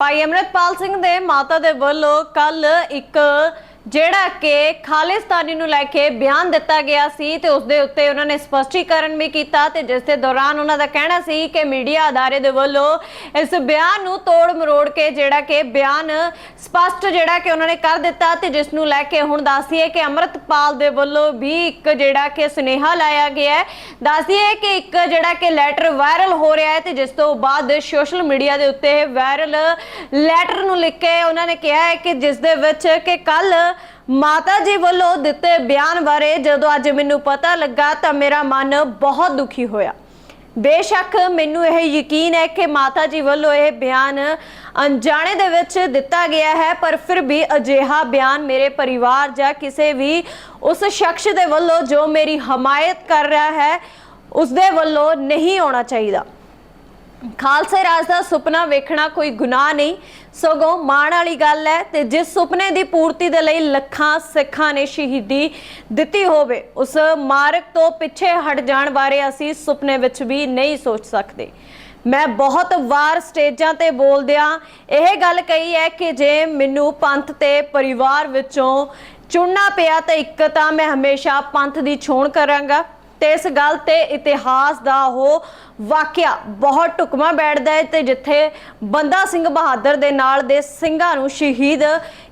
ਭਾਈ ਅਮਰਿਤਪਾਲ ਸਿੰਘ ਦੇ ਮਾਤਾ ਦੇ ਵੱਲੋਂ ਕੱਲ ਇੱਕ ਜਿਹੜਾ ਕਿ ਖਾਲਿਸਤਾਨੀ ਨੂੰ ਲੈ ਕੇ ਬਿਆਨ ਦਿੱਤਾ ਗਿਆ ਸੀ ਤੇ ਉਸ ਦੇ ਉੱਤੇ ਉਹਨਾਂ ਨੇ ਸਪਸ਼ਟੀਕਰਨ ਵੀ ਕੀਤਾ ਤੇ ਜਿਸ ਦੇ ਦੌਰਾਨ ਉਹਨਾਂ ਦਾ ਕਹਿਣਾ ਸੀ ਕਿ ਮੀਡੀਆ ਅਦਾਰੇ ਦੇ ਵੱਲੋਂ ਇਸ ਬਿਆਨ ਨੂੰ ਤੋੜ ਮਰੋੜ ਕੇ ਜਿਹੜਾ ਕਿ ਬਿਆਨ ਸਪਸ਼ਟ ਜਿਹੜਾ ਕਿ ਉਹਨਾਂ ਨੇ ਕਰ ਦਿੱਤਾ ਤੇ ਜਿਸ ਨੂੰ ਲੈ ਕੇ ਹੁਣ ਦੱਸੀਏ ਕਿ ਅਮਰਿਤਪਾਲ ਦੇ ਵੱਲੋਂ ਵੀ ਇੱਕ ਜਿਹੜਾ ਕਿ ਸੁਨੇਹਾ ਲਾਇਆ ਗਿਆ ਹੈ। ਦੱਸੀਏ ਕਿ ਇੱਕ ਜਿਹੜਾ ਕਿ ਲੈਟਰ ਵਾਇਰਲ ਹੋ ਰਿਹਾ ਹੈ ਤੇ ਜਿਸ ਤੋਂ ਬਾਅਦ ਸੋਸ਼ਲ ਮੀਡੀਆ ਦੇ ਉੱਤੇ ਵਾਇਰਲ ਲੈਟਰ ਨੂੰ ਲਿਖ ਕੇ ਉਹਨਾਂ ਨੇ ਕਿਹਾ ਹੈ ਕਿ ਜਿਸ ਦੇ ਵਿੱਚ ਕਿ ਕੱਲ ਮਾਤਾ ਜੀ ਵੱਲੋਂ ਦਿੱਤੇ ਬਿਆਨ ਬਾਰੇ ਜਦੋਂ ਅੱਜ ਮੈਨੂੰ ਪਤਾ ਲੱਗਾ ਤਾਂ ਮੇਰਾ ਮਨ ਬਹੁਤ ਦੁਖੀ ਹੋਇਆ। ਬੇਸ਼ੱਕ ਮੈਨੂੰ ਇਹ ਯਕੀਨ ਹੈ ਕਿ ਮਾਤਾ ਜੀ ਵੱਲੋਂ ਇਹ ਬਿਆਨ ਅਣਜਾਣੇ ਦੇ ਵਿੱਚ ਦਿੱਤਾ ਗਿਆ ਹੈ, ਪਰ ਫਿਰ ਵੀ ਅਜਿਹਾ ਬਿਆਨ ਮੇਰੇ ਪਰਿਵਾਰ ਜਾਂ ਕਿਸੇ ਵੀ ਉਸ ਸ਼ਖਸ ਦੇ ਵੱਲੋਂ ਜੋ ਮੇਰੀ ਹਮਾਇਤ ਕਰ ਰਿਹਾ ਹੈ ਉਸ ਦੇ ਵੱਲੋਂ ਨਹੀਂ ਆਉਣਾ ਚਾਹੀਦਾ। ਖਾਲਸੇ ਰਾਜ ਦਾ ਸੁਪਨਾ ਵੇਖਣਾ ਕੋਈ ਗੁਨਾਹ ਨਹੀਂ। ਸਗੋਂ ਮਾਣ ਵਾਲੀ ਗੱਲ ਹੈ ਤੇ ਜਿਸ ਸੁਪਨੇ ਦੀ ਪੂਰਤੀ ਦੇ ਲਈ ਲੱਖਾਂ ਸਿੱਖਾਂ ਨੇ ਸ਼ਹੀਦੀ ਦਿੱਤੀ ਹੋਵੇ, ਉਸ ਮਾਰਗ ਤੋਂ ਪਿੱਛੇ ਹਟ ਜਾਣ ਬਾਰੇ ਅਸੀਂ ਸੁਪਨੇ ਵਿੱਚ ਵੀ ਨਹੀਂ ਸੋਚ ਸਕਦੇ। ਮੈਂ ਬਹੁਤ ਵਾਰ ਸਟੇਜਾਂ ਤੇ ਬੋਲਦਿਆਂ ਇਹ ਗੱਲ ਕਹੀ ਹੈ ਕਿ ਜੇ ਮੈਨੂੰ ਪੰਥ ਤੇ ਪਰਿਵਾਰ ਵਿੱਚੋਂ ਚੁਣਨਾ ਪਿਆ ਤਾਂ ਇੱਕ ਤਾਂ ਮੈਂ ਹਮੇਸ਼ਾ ਪੰਥ ਦੀ ਛੋਣ ਕਰਾਂਗਾ। ਤੇ ਇਸ ਗੱਲ ਤੇ ਇਤਿਹਾਸ ਦਾ ਉਹ ਵਾਕਿਆ ਬਹੁਤ ਟੁਕਮਾ ਬੈਠਦਾ ਹੈ ਤੇ ਜਿੱਥੇ ਬੰਦਾ ਸਿੰਘ ਬਹਾਦਰ ਦੇ ਨਾਲ ਦੇ ਸਿੰਘਾਂ ਨੂੰ ਸ਼ਹੀਦ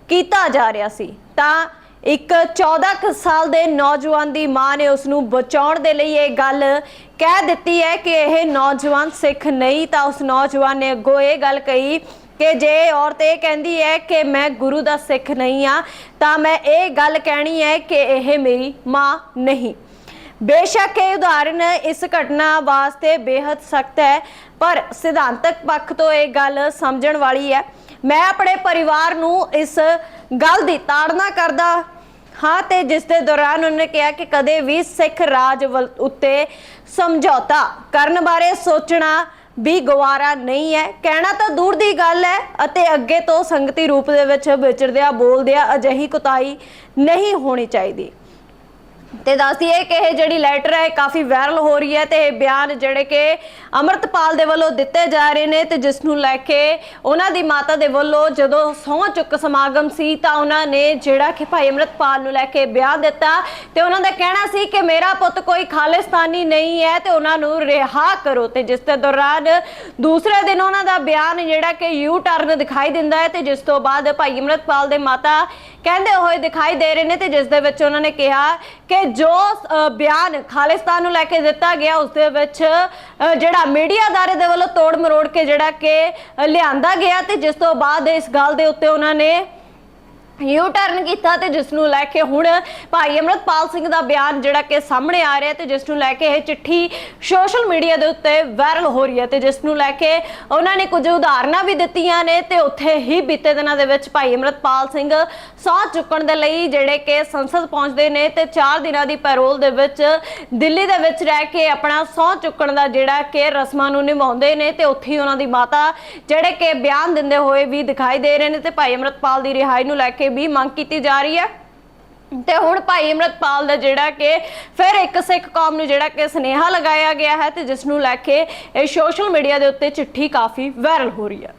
ਕੀਤਾ ਜਾ ਰਿਹਾ ਸੀ, ਤਾਂ ਇੱਕ 14 ਕੁ ਸਾਲ ਦੇ ਨੌਜਵਾਨ ਦੀ ਮਾਂ ਨੇ ਉਸ ਨੂੰ ਬਚਾਉਣ ਦੇ ਲਈ ਇਹ ਗੱਲ ਕਹਿ ਦਿੱਤੀ ਹੈ ਕਿ ਇਹ ਨੌਜਵਾਨ ਸਿੱਖ ਨਹੀਂ, ਤਾਂ ਉਸ ਨੌਜਵਾਨ ਨੇ ਅੱਗੋਂ ਇਹ ਗੱਲ ਕਹੀ ਕਿ ਜੇ ਔਰਤ ਇਹ ਕਹਿੰਦੀ ਹੈ ਕਿ ਮੈਂ ਗੁਰੂ ਦਾ ਸਿੱਖ ਨਹੀਂ ਆ ਤਾਂ ਮੈਂ ਇਹ ਗੱਲ ਕਹਿਣੀ ਹੈ ਕਿ ਇਹ ਮੇਰੀ ਮਾਂ ਨਹੀਂ। ਬੇਸ਼ੱਕ ਇਹ ਉਦਾਹਰਨ ਇਸ ਘਟਨਾ ਵਾਸਤੇ ਬੇहद ਸਖਤ ਹੈ, ਪਰ ਸਿਧਾਂਤਕ ਪੱਖ ਤੋਂ ਇਹ ਗੱਲ ਸਮਝਣ ਵਾਲੀ ਹੈ। ਮੈਂ ਆਪਣੇ ਪਰਿਵਾਰ ਨੂੰ ਇਸ ਗੱਲ ਦੀ ਤਾੜਨਾ ਕਰਦਾ ਹਾਂ ਤੇ ਜਿਸ ਦੇ ਦੌਰਾਨ ਉਹਨੇ ਕਿਹਾ ਕਿ ਕਦੇ ਵੀ ਸਿੱਖ ਰਾਜ ਵੱਲ ਉੱਤੇ ਸਮਝੌਤਾ ਕਰਨ ਬਾਰੇ ਸੋਚਣਾ ਵੀ ਗਵਾਰਾ ਨਹੀਂ ਹੈ। ਕਹਿਣਾ ਤਾਂ ਦੂਰ ਦੀ ਗੱਲ ਹੈ ਅਤੇ ਅੱਗੇ ਤੋਂ ਸੰਗਤੀ ਰੂਪ ਦੇ ਵਿੱਚ ਵਿਚਰਦਿਆਂ ਬੋਲਦਿਆਂ ਅਜਿਹੀ ਕੁਤਾਈ ਨਹੀਂ ਹੋਣੀ ਚਾਹੀਦੀ। ਤੇ ਦੱਸਦੀ ਹੈ ਕਿ ਇਹ ਜਿਹੜੀ ਲੈਟਰ ਹੈ, ਇਹ ਕਾਫੀ ਵਾਇਰਲ ਹੋ ਰਹੀ ਹੈ ਤੇ ਇਹ ਬਿਆਨ ਜਿਹੜੇ ਕਿ ਅਮਰਤਪਾਲ ਦੇ ਵੱਲੋਂ ਦਿੱਤੇ ਜਾ ਰਹੇ ਨੇ ਤੇ ਜਿਸ ਨੂੰ ਲੈ ਕੇ ਉਹਨਾਂ ਦੀ ਮਾਤਾ ਦੇ ਵੱਲੋਂ ਜਦੋਂ ਸਹੁੰ ਚੁੱਕ ਸਮਾਗਮ ਸੀ ਤਾਂ ਉਹਨਾਂ ਨੇ ਜਿਹੜਾ ਕਿ ਭਾਈ ਅਮਰਤਪਾਲ ਨੂੰ ਲੈ ਕੇ ਬਿਆਨ ਦਿੱਤਾ ਤੇ ਉਹਨਾਂ ਦਾ ਕਹਿਣਾ ਸੀ ਕਿ ਮੇਰਾ ਪੁੱਤ ਕੋਈ ਖਾਲਿਸਤਾਨੀ ਨਹੀਂ ਹੈ ਤੇ ਉਹਨਾਂ ਨੂੰ ਰਿਹਾ ਕਰੋ ਤੇ ਜਿਸ ਦੇ ਦੌਰਾਨ ਦੂਸਰੇ ਦਿਨ ਉਹਨਾਂ ਦਾ ਬਿਆਨ ਜਿਹੜਾ ਕਿ ਯੂ ਟਰਨ ਦਿਖਾਈ ਦਿੰਦਾ ਹੈ ਤੇ ਜਿਸ ਤੋਂ ਬਾਅਦ ਭਾਈ ਅਮਰਤਪਾਲ ਦੇ ਮਾਤਾ ਕਹਿੰਦੇ ਹੋਏ ਦਿਖਾਈ ਦੇ ਰਹੇ ਨੇ ਤੇ ਜਿਸ ਦੇ ਵਿੱਚ ਉਹਨਾਂ ਨੇ ਕਿਹਾ ਕਿ ਜੋ ਅ, ਬਿਆਨ ਖਾਲਿਸਤਾਨ ਨੂੰ ਲੈ ਕੇ ਦਿੱਤਾ ਗਿਆ ਉਸ ਦੇ ਵਿੱਚ ਅ, ਜਿਹੜਾ ਮੀਡੀਆ ਅਦਾਰੇ ਦੇ ਵੱਲੋਂ ਤੋੜ ਮਰੋੜ ਕੇ ਜਿਹੜਾ ਕਿ ਲਿਆਂਦਾ ਗਿਆ ਤੇ ਜਿਸ ਤੋਂ ਬਾਅਦ ਇਸ ਗੱਲ ਦੇ ਉੱਤੇ ਉਹਨਾਂ ਨੇ ਯੂ ਟਰਨ ਕੀਤਾ ਤੇ ਜਿਸ ਨੂੰ ਲੈ ਕੇ ਹੁਣ ਭਾਈ ਅਮਰਤਪਾਲ ਸਿੰਘ ਦਾ ਬਿਆਨ ਜਿਹੜਾ ਕਿ ਸਾਹਮਣੇ ਆ ਰਿਹਾ ਤੇ ਜਿਸ ਨੂੰ ਲੈ ਕੇ ਇਹ ਚਿੱਠੀ ਸੋਸ਼ਲ ਮੀਡੀਆ ਦੇ ਉੱਤੇ ਵਾਇਰਲ ਹੋ ਰਹੀ ਹੈ ਤੇ ਜਿਸ ਨੂੰ ਲੈ ਕੇ ਉਹਨਾਂ ਨੇ ਕੁਝ ਉਦਾਹਰਨਾਂ ਵੀ ਦਿੱਤੀਆਂ ਨੇ ਤੇ ਉੱਥੇ ਹੀ ਬੀਤੇ ਦਿਨਾਂ ਦੇ ਵਿੱਚ ਭਾਈ ਅਮਰਤਪਾਲ ਸਿੰਘ ਸਹੁੰ ਚੁੱਕਣ ਦੇ ਲਈ ਜਿਹੜੇ ਕਿ ਸੰਸਦ ਪਹੁੰਚਦੇ ਨੇ ਤੇ 4 ਦਿਨਾਂ ਦੀ ਪੈਰੋਲ ਦੇ ਵਿੱਚ ਦਿੱਲੀ ਦੇ ਵਿੱਚ ਰਹਿ ਕੇ ਆਪਣਾ ਸਹੁੰ ਚੁੱਕਣ ਦਾ ਜਿਹੜਾ ਕਿ ਰਸਮਾਂ ਨੂੰ ਨਿਭਾਉਂਦੇ ਨੇ ਤੇ ਉੱਥੇ ਹੀ ਉਹਨਾਂ ਦੀ ਮਾਤਾ ਜਿਹੜੇ ਕਿ ਬਿਆਨ ਦਿੰਦੇ ਹੋਏ ਵੀ ਦਿਖਾਈ ਦੇ ਰਹੇ ਨੇ ਤੇ ਭਾਈ ਅਮਰਤਪਾਲ ਦੀ ਰਿਹਾਈ ਨੂੰ ਲੈ ਕੇ ਕੇ ਵੀ ਮੰਗ ਕੀਤੀ ਜਾ ਰਹੀ ਹੈ। ਤੇ ਹੁਣ ਭਾਈ ਅਮਰਤਪਾਲ ਦਾ ਜਿਹੜਾ ਕਿ ਫਿਰ ਇੱਕ ਸਿੱਖ ਕੌਮ ਨੂੰ ਜਿਹੜਾ ਕਿ ਸਨੇਹਾ ਲਗਾਇਆ ਗਿਆ ਹੈ ਤੇ ਜਿਸ ਨੂੰ ਲੈ ਕੇ ਇਹ ਸੋਸ਼ਲ ਮੀਡੀਆ ਦੇ ਉੱਤੇ ਚਿੱਠੀ ਕਾਫੀ ਵਾਇਰਲ ਹੋ ਰਹੀ ਹੈ।